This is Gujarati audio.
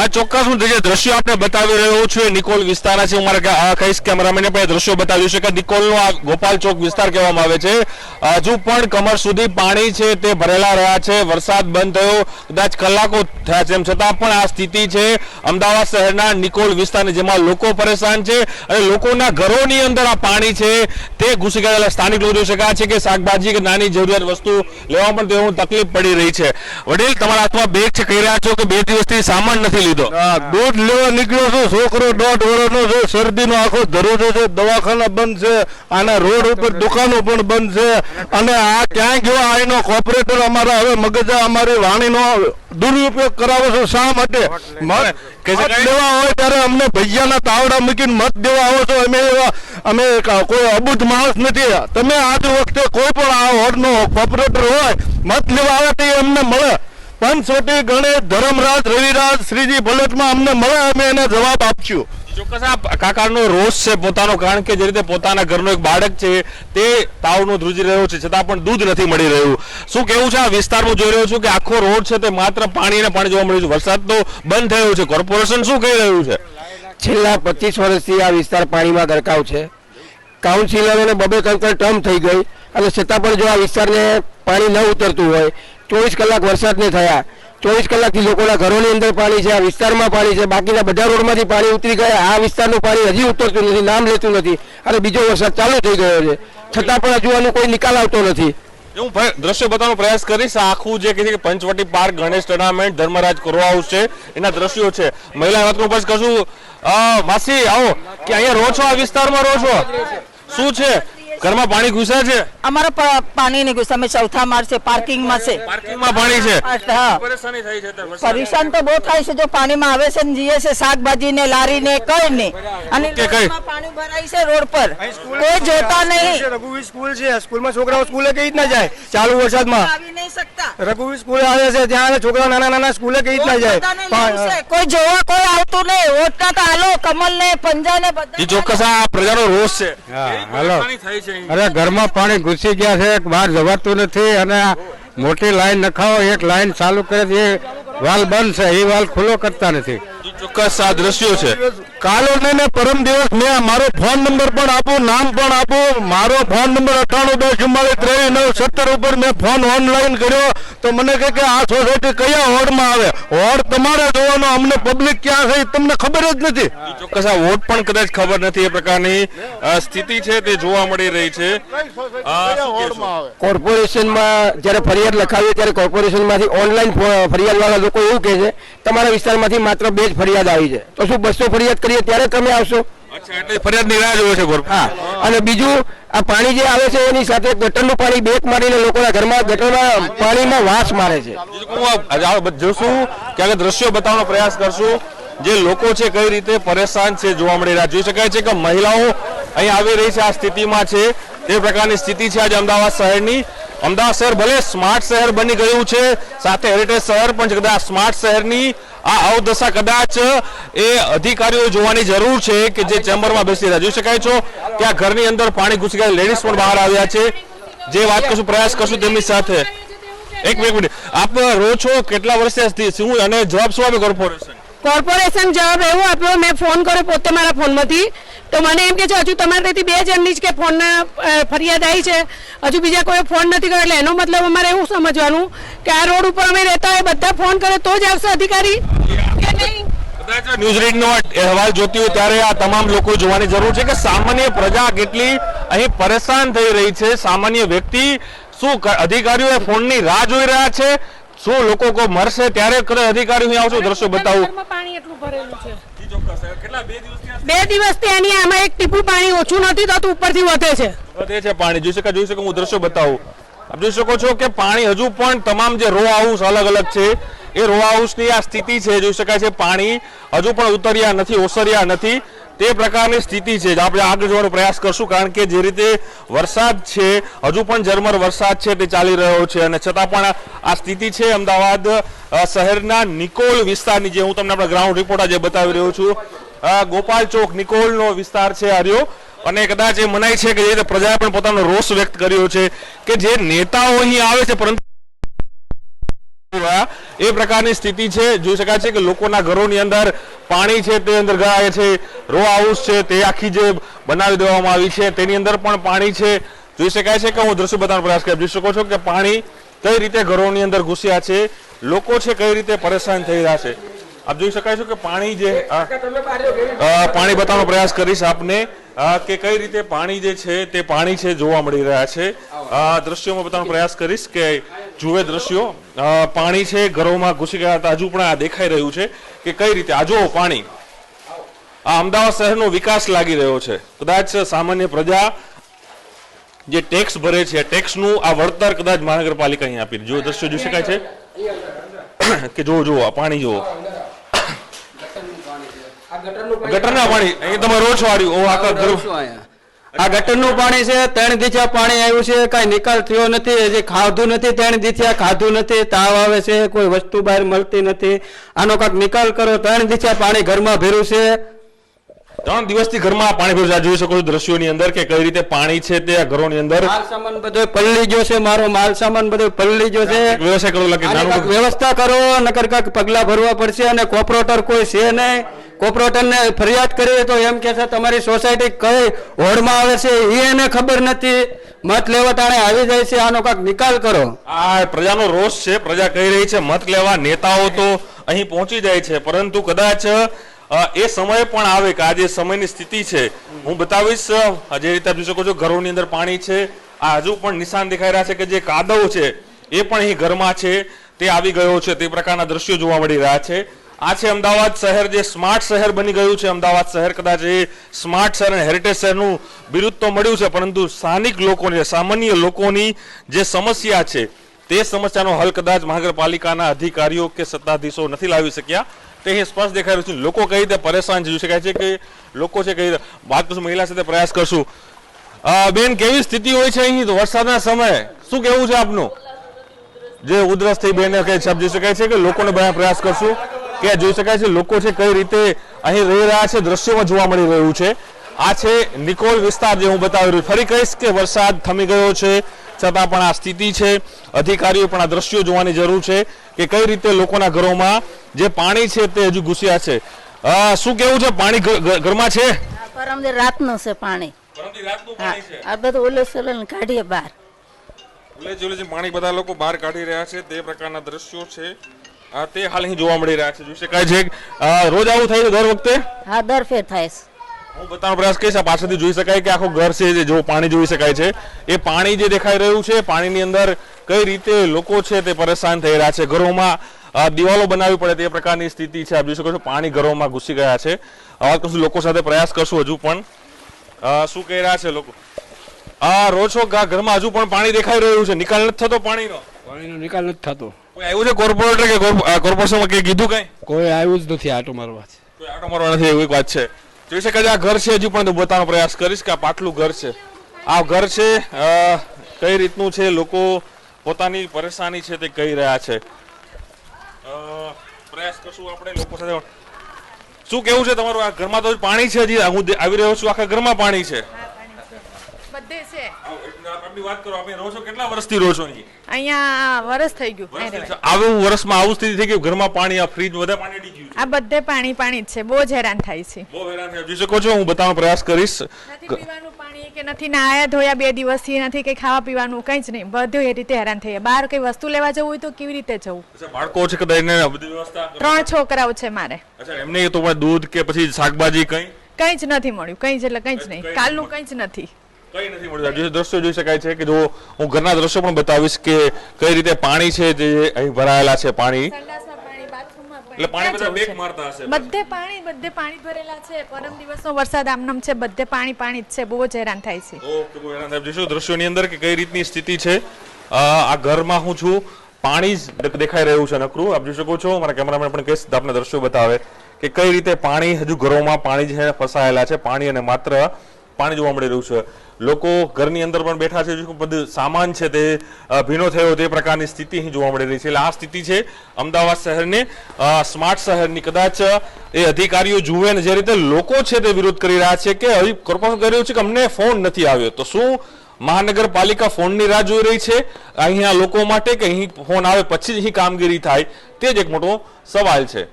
આ ચોક્કસ હું જે દ્રશ્યો આપણે બતાવી રહ્યો છું નિકોલ વિસ્તાર છે. હું મારે કહીશ કેમેરામેને પણ દ્રશ્યો બતાવ્યું છે કે નિકોલનો આ ગોપાલ ચોક વિસ્તાર કહેવામાં આવે છે. હજુ પણ કમર સુધી પાણી છે, તે ભરેલા રહ્યા છે, વરસાદ બંધ થયો, કદાચ કલાકો થયા છે. એમ છતાં પણ આ સ્થિતિ છે, અમદાવાદ શહેરના નિકોલ વિસ્તારની જેમાં લોકો પરેશાન છે અને લોકોના ઘરોની અંદર આ પાણી છે, તે ઘૂસી ગયેલા સ્થાનિક લોકો જોઈ શકાય છે કે શાકભાજી કે નાની જરૂરિયાત વસ્તુ લેવા પણ તેઓ તકલીફ પડી રહી છે. વડીલ, તમારા હાથમાં બેગ છે, કહી રહ્યા છો કે બે દિવસથી સામાન નથી લીધો? દૂધ લેવા નીકળ્યો છું, છોકરો દોઢ વર્ષનો છે, શરદીનો આખો ધરોજો છે, દવાખાના બંધ છે, આના રોડ ઉપર દુકાનો પણ બંધ છે અને આ ક્યાંય ગયો આઈનો કોર્પોરેટર અમારા હવે મગજ અમારી વાણીનો દુરુપયોગ કરાવો છો શા માટે? મત? દેવા હોય ત્યારે અમને ભૈયાના તાવડા મૂકીને મત દેવા આવો છો. અમે એવા અમે કોઈ અબુધ માણસ નથી. તમે આજ વખતે કોઈ પણ આ વોર્ડનો કોર્પોરેટર હોય મત લેવા આવે તે અમને મળે. પંચવટી ગણેશ ધર્મરાજ રવિરાજ શ્રીજી ભલટમાં અમને મળે અમે એને જવાબ આપશું. ચોક્કસ આ કાકાનો રોષ છે પોતાનો, કારણ કે જે રીતે પોતાના ઘરનો એક બાળક છે, તે તાવનો ધ્રુજી રહ્યો છે, છતાં પણ દૂધ નથી મળી રહ્યું. શું કેવું છે? આ વિસ્તારમાં જોઈ રહ્યો છું કે આખો રોડ છે તે માત્ર પાણી અને પાણી જોવા મળ્યું છે. વરસાદ તો બંધ થયો છે. કોર્પોરેશન શું કહી રહ્યું છે? છેલ્લા પચીસ વર્ષથી આ વિસ્તાર પાણીમાં ગરકાવ છે. કાઉન્સિલરોને બબે કંકર ટર્મ થઈ ગઈ. અને છતાં પણ જો આ વિસ્તારને પાણી ન ઉતરતું હોય, ચોવીસ કલાક વરસાદ ને થયા. ચોવીસ કલાકથી લોકોના ઘરોની અંદર પાણી છે, આ વિસ્તારમાં પાણી છે, બાકીના બધા રોડમાંથી પાણી ઉતરી ગયા. આ વિસ્તારનું પાણી હજી ઉતરતું નથી, નામ લેતું નથી. અને બીજો વરસાદ ચાલુ થઈ ગયો છે. છતાં પણ હજુ કોઈ નિકાલ આવતો નથી. હું દ્રશ્ય બતાવવાનો પ્રયાસ કરીશ આખું જે કે પંચવટી પાર્ક, ગણેશ ટુર્નામેન્ટ ધર્મરાજ કરવા હાઉસ છે, એના દ્રશ્યો છે. મહિલા વાત ઉપર કશું માસી, આવો. કે અહીંયા રહો છો, આ વિસ્તારમાં રહો છો? શું છે? ઘરમાં પાણી ઘૂસ્યા છે? અમારો પાણી નહીં ઘૂસે અમે ચૌથા માળ છે પાર્કિંગમાં છે. પાર્કિંગમાં પાણી છે? પરેશાની થઈ છે પરેશાન તો બહુ થાય છે જો પાણીમાં આવે છે ને જીએ છે શાકભાજી ને લારી ને કઈ નહીં. અને પાણી ભરાય છે રોડ પર. કોઈ જોતા નહીં. રઘુવીર સ્કૂલ છે. સ્કૂલમાં છોકરાઓ સ્કૂલે કઈ રીતના જાય? ચાલુ વરસાદમાં. આવી નહીં શકતા. રઘુવીર સ્કૂલ આવે છે ત્યાં છોકરાઓ નાના નાના સ્કૂલે કઈ રીતના જાય? કોઈ જોવા કોઈ આવતું નહીં. ઓટકા તો આલો કમલ ને પંજા ને બધા ચોક્કસ આ પ્રજાનો રોષ છે. હાલો. થઈ છે? અરે ઘરમાં પાણી ઘૂસી ગયા છે, બહાર જવાતું નથી અને મોટી લાઈન નખાવો, એક લાઈન ચાલુ કરે છે વાલ બંધ છે, એ વાલ ખુલ્લો કરતા નથી. ચોક્કસ આ દ્રશ્યો છે. કાલો ને ને પરમ દિવસ મેં મારો ફોન નંબર પણ આપું નામ પણ આપું. મારો ફોન નંબર અઠ્ઠાણું દસ ચુમ્માલીસ ત્રેવીસ નવ સત્તર ઉપર મેં ફોન ઓનલાઈન કર્યો. તો મને કહે કે આ સોસાયટી કયા વોર્ડમાં આવે? વોર્ડ તમારે જોવાનો અમને પબ્લિક ક્યાં છે તમને ખબર જ નથી. ચોક્કસ આ વોટ પણ કદાચ ખબર નથી એ પ્રકારની સ્થિતિ છે તે જોવા મળી રહી છે? કોર્પોરેશનમાં જ્યારે ફરિયાદ લખાવીએ ત્યારે કોર્પોરેશનમાંથી ઓનલાઈન ફરિયાદવાળા લોકો એવું કહે છે તમારા વિસ્તારમાંથી માત્ર બે જ ફરિયાદ આવી છે. તો શું બસો ફરિયાદ કરીએ ત્યારે તમે આવશો? ફરિયાદની રાહ જોવે છે હા. અને બીજું આ પાણી જે આવે છે એની સાથે ગટરનું પાણી બેક મારીને લોકોના ઘરમાં ગટરમાં પાણીમાં વાસ મારે છે. જોશું કે દ્રશ્યો બતાવવાનો પ્રયાસ કરશું જે લોકો છે કઈ રીતે પરેશાન છે જોવા મળી રહ્યા. જોઈ શકાય છે કે મહિલાઓ અહીં આવી રહી છે આ સ્થિતિમાં છે. તે પ્રકારની સ્થિતિ છે આજે અમદાવાદ શહેરની. અમદાવાદ શહેર ભલે સ્માર્ટ શહેર બની ગયું છે, સાથે હેરિટેજ શહેર પણ કદાચ સ્માર્ટ શહેરની આ અવદશા કદાચ એ અધિકારીઓ જોવાની જરૂર છે કે જે ચેમ્બરમાં બેસી રહ્યા. શકાય છો આ ઘરની અંદર પાણી ઘૂસી ગયા, લેડીઝ પણ બહાર આવ્યા છે. જે વાત કરશું પ્રયાસ કરશું તેમની સાથે. એક મિનિટ આપ રહો છો, કેટલા વર્ષથી શું અને જવાબ શું આપે કોર્પોરેશન કોર્પોરેશન જવાબ એવો આપ્યો, મેં ફોન કર્યો પોતે મારા ફોનમાંથી. તો મને એમ કે છે હજુ તમારે ત્યાંથી બે જણની જ કે ફોનના ફરિયાદ આવી છે. હજુ બીજા કોઈ ફોન નથી કર્યો એટલે એનો મતલબ અમારે એવું સમજવાનું કે આ રોડ ઉપર અમે રહેતા હોય બધા ફોન કરે તો જ આવશે અધિકારી. કે નહીં? કદાચ ન્યૂઝ રીડનો અહેવાલ જોતી હોય ત્યારે આ તમામ લોકો જોવાની જરૂર છે કે સામાન્ય પ્રજા કેટલી અહીં પરેશાન થઈ રહી છે. સામાન્ય વ્યક્તિ શું અધિકારીઓ ફોનની રાહ જોઈ રહ્યા છે? શું લોકો કો મરશે? ત્યારે અધિકારી અધિકારીઓ આવશે? દ્રશ્યો બતાવું. પાણી એટલું ભરેલું છે. કેટલા બે દિવસથી બે દિવસથી એની આમાં એક ટીપું પાણી ઓછું નથી થતું, ઉપરથી વધે છે. વધે છે પાણી. જોઈ શકાય, જોઈ શકો, હું દ્રશ્યો બતાવું. આપ જોઈ શકો છો કે પાણી હજુ પણ તમામ જે રો હાઉસ અલગ અલગ છે, એ રો હાઉસની આ સ્થિતિ છે. જોઈ શકાય છે પાણી હજુ પણ ઉતર્યા નથી, ઓસર્યા નથી. તે પ્રકારની સ્થિતિ છે. આપણે આગળ જવાનો પ્રયાસ કરશું, કારણ કે જે રીતે વરસાદ છે, હજુ પણ ઝરમર વરસાદ છે તે ચાલી રહ્યો છે. અને છતાં પણ આ સ્થિતિ છે, અમદાવાદ શહેરના નિકોલ વિસ્તારની જે હું તમને આપણા ગ્રાઉન્ડ રિપોર્ટ આજે બતાવી રહ્યો છું ગોપાલ ચોક, નિકોલનો વિસ્તાર છે આર્યો અને કદાચ એ મનાય છે કે જે રીતે પ્રજાએ પણ પોતાનો રોષ વ્યક્ત કર્યો છે કે જે નેતાઓ અહીં આવે છે, પરંતુ એ પ્રકારની સ્થિતિ છે. જોઈ શકાય છે કે લોકોના ઘરોની અંદર પાણી છે, તે અંદર ગયા છે. રો હાઉસ છે, તે આખી જે બનાવી દેવામાં આવી છે, તેની અંદર પણ પાણી છે. જોઈ શકાય છે કે હું દ્રશ્ય બતાવવાનો પ્રયાસ કરી જોઈ શકો છો કે પાણી કઈ રીતે ઘરોની અંદર ઘૂસ્યા છે, લોકો છે, કઈ રીતે પરેશાન થઈ રહ્યા છે. આપ જોઈ શકાય છે કે પાણી જે પાણી બતાવવાનો પ્રયાસ કરીશ આપને કે કઈ રીતે પાણી જે છે તે પાણી છે જોવા મળી રહ્યા છે. આ દ્રશ્યોમાં બતાવવાનો પ્રયાસ કરીશ કે જુએ દ્રશ્યો. પાણી છે ઘરોમાં ઘૂસી ગયા હતા હજુ પણ આ દેખાઈ રહ્યું છે કે કઈ રીતે આ જુઓ પાણી. આ અમદાવાદ શહેરનો વિકાસ લાગી રહ્યો છે. કદાચ સામાન્ય પ્રજા જે ટેક્સ ભરે છે ટેક્સનું આ વળતર કદાચ મહાનગરપાલિકા અહીં આપી જો દ્રશ્યો જોઈ શકાય છે? કે જુઓ જુઓ આ પાણી જુઓ. ગટરના પાણી અહીં તમે રોજ વાળ્યું. ઓ આખા ઘર આ ગટરનું પાણી છે ત્રણ દીથિયા પાણી આવ્યું છે કાંઈ નિકાલ થયો નથી હજી ખાધું નથી ત્રણ દીથિયા ખાધું નથી તાવ આવે છે કોઈ વસ્તુ બહાર મળતી નથી. આનો કાંઈક નિકાલ કરો ત્રણ દીથિયા પાણી ઘરમાં ભેરું છે. ત્રણ દિવસથી ઘરમાં પાણી ભેરું જોઈ શકો છો દ્રશ્યોની અંદર કે કઈ રીતે પાણી છે તે ઘરોની અંદર. માલ સામાન બધો પલળી ગયો છે મારો માલ સામાન બધો પલળી ગયો છે. વ્યવસ્થા કરો વ્યવસ્થા કરો નકર કાંઈક પગલા ભરવા પડશે અને કોપરેટર કોઈ છે નહીં. કોર્પોરેટરને ફરિયાદ કરીએ તો એમ કે છે, તમારી સોસાયટી કઈ હોડમાં આવે છે એ એને ખબર નથી. મત લેવા ટાણે આવી જાય છે, આનો કાંક નિકાલ કરો. આ પ્રજાનો રોષ છે, પ્રજા કહી રહી છે, મત લેવા નેતાઓ તો અહીં પહોંચી જાય છે, પરંતુ કદાચ એ સમય પણ આવે કે આ જે સમયની સ્થિતિ છે. હું બતાવીશ જે રીતે આપી શકો છો, ઘરોની અંદર પાણી છે. આ હજુ પણ નિશાન દેખાઈ રહ્યા છે કે જે કાદવ છે, એ પણ અહીં ઘરમાં છે. તે આવી ગયો છે, તે પ્રકારના દ્રશ્યો જોવા મળી રહ્યા છે. આ છે અમદાવાદ શહેર જે સ્માર્ટ શહેર બની ગયું છે. અમદાવાદ શહેર કદાચ એ સ્માર્ટ શહેર અને હેરિટેજ શહેરનું બિરુદ તો મળ્યું છે, પરંતુ સ્થાનિક લોકોની સામાન્ય લોકોની જે સમસ્યા છે, તે સમસ્યાનો હલ કદાચ મહાનગરપાલિકાના અધિકારીઓ કે સત્તાધીશો નથી લાવી શક્યા. તે અહીં સ્પષ્ટ દેખાઈ રહ્યું છે. લોકો કઈ રીતે પરેશાન જોઈ શકાય છે કે લોકો છે કઈ રીતે વાત કરશું મહિલા સાથે પ્રયાસ કરશું? બેન, કેવી સ્થિતિ હોય છે અહીં? વરસાદના સમયે શું કેવું છે આપનું? જે ઉધરસ થઈ બેને કઈ શબ્દ જોઈ શકાય છે કે લોકોને બધા પ્રયાસ કરશું? કે જોઈ શકાય છે લોકો છે કઈ રીતે અહીં રહી રહ્યા છે દ્રશ્યોમાં જોવા મળી રહ્યું છે. આ છે નિકોલ વિસ્તાર જે હું બતાવી રહ્યું ફરી કહીશ કે વરસાદ થમી ગયો છે છતાં પણ આ સ્થિતિ છે. અધિકારીઓ પણ આ દ્રશ્યો જોવાની જરૂર છે કે કઈ રીતે લોકોના ઘરોમાં જે પાણી છે તે હજુ ઘૂસ્યા છે. શું કેવું છે? પાણી ઘરમાં છે? પરમદી રાતનું છે પાણી. આ બધું ઓલે સોલે કાઢીએ બહાર. ઉલે ચુલે જે પાણી બધા લોકો બહાર કાઢી રહ્યા છે તે પ્રકારના દ્રશ્યો છે. તે હાલ અહીં જોવા મળી રહ્યા છે. જોઈ શકાય છે રોજ આવું થાય છે દર વખતે? હા દર ફેર થાય છે. હું બતાવવાનો પ્રયાસ કરીશ આ પાછળથી જોઈ શકાય કે આખું ઘર છે જે જો પાણી જોઈ શકાય છે. એ પાણી જે દેખાઈ રહ્યું છે પાણીની અંદર કઈ રીતે લોકો છે તે પરેશાન થઈ રહ્યા છે. ઘરોમાં દિવાલો બનાવવી પડે તે પ્રકારની સ્થિતિ છે. આપ જોઈ શકો છો પાણી ઘરોમાં ઘૂસી ગયા છે. વાત કરશું લોકો સાથે પ્રયાસ કરશું હજુ પણ. શું કહી રહ્યા છે લોકો? આ રો છો ઘરમાં હજુ પણ પાણી દેખાઈ રહ્યું છે? નિકાલ નથી થતો પાણીનો? પાણીનો નિકાલ નથી થતો. કોઈ આવ્યું છે કોર્પોરેટર કે કોર્પોરેશનમાં કે કીધું કઈ? કોઈ આવ્યું જ નથી આટો મારવા કોઈ આટો મારવા નથી એવી એક વાત છે. જોઈ શકાય આ ઘર છે હજુ પણ બતાવવાનો પ્રયાસ કરીશ કે આ પાટલું ઘર છે. આ ઘર છે કઈ રીતનું છે લોકો પોતાની પરેશાની છે તે કહી રહ્યા છે. પ્રયાસ કરશું આપણે લોકો સાથે. શું કેવું છે તમારું? આ ઘરમાં તો પાણી છે હજી. હું આવી રહ્યો છું આખા ઘરમાં પાણી છે. બધે છે. આપની વાત કરો આપણે રહો છો કેટલા વર્ષથી રહો છો અહીંયા? વરસ થઈ ગયું? આવું વર્ષમાં આવું સ્થિતિ થઈ ગયું ઘરમાં પાણી આ ફ્રીજ બધા પાણી અડી ગયું આ બધે પાણી પાણી જ છે બહુ જ હેરાન થાય છે. બહુ હેરાન થાય જોઈ શકો છો હું બતાવવાનો પ્રયાસ કરીશ. નથી પીવાનું પાણી કે નથી નાયા ધોયા બે દિવસથી નથી કે ખાવા પીવાનું કંઈ જ નહીં. બધું એ રીતે હેરાન થઈ બહાર કઈ વસ્તુ લેવા જવું હોય તો કેવી રીતે જવું? બાળકો છે કદાચ ત્રણ છોકરાઓ છે મારે. અચ્છા એમને તો દૂધ કે પછી શાકભાજી કઈ? કંઈ જ નથી મળ્યું કંઈ જ એટલે કંઈ જ નહીં. કાલનું કંઈ જ નથી. કઈ નથી મળ્યું જે દ્રશ્યો જોઈ શકાય છે કે જો હું ઘરના દ્રશ્યો પણ બતાવીશ કે કઈ રીતે પાણી છે જે અહીં ભરાયેલા છે પાણી. એટલે પાણી બધા બેક મારતા હશે. બધે પાણી બધે પાણી ભરેલા છે. પરમ દિવસનો વરસાદ આમનામ છે. બધે પાણી પાણી જ છે. બહુ જ હેરાન થાય છે. ઓકે બહુ હેરાન થાય. જોઈશું દ્રશ્યોની અંદર કે કઈ રીતની સ્થિતિ છે. આ ઘરમાં હું છું. પાણી જ દેખાઈ રહ્યું છે નકરું. આપ જોઈ શકો છો મારા કેમેરામેન પણ કહીશ આપને દ્રશ્યો બતાવે કે કઈ રીતે પાણી હજુ ઘરોમાં પાણી છે ફસાયેલા છે. પાણી અને માત્ર પાણી જોવા મળી રહ્યું છે. લોકો ઘરની અંદર પણ બેઠા છે બધું સામાન છે તે ભીનો થયો, તે પ્રકારની સ્થિતિ અહીં જોવા મળી રહી છે. એટલે આ સ્થિતિ છે અમદાવાદ શહેરને. સ્માર્ટ શહેરની કદાચ એ અધિકારીઓ જુએ ને જે રીતે લોકો છે તે વિરોધ કરી રહ્યા છે કે હવે કોર્પોરેશન કરી રહ્યું છે કે અમને ફોન નથી આવ્યો. તો શું મહાનગરપાલિકા ફોનની રાહ જોઈ રહી છે? અહીંયા લોકો માટે કે અહીં ફોન આવે પછી જ અહીં કામગીરી થાય? તે જ એક મોટો સવાલ છે.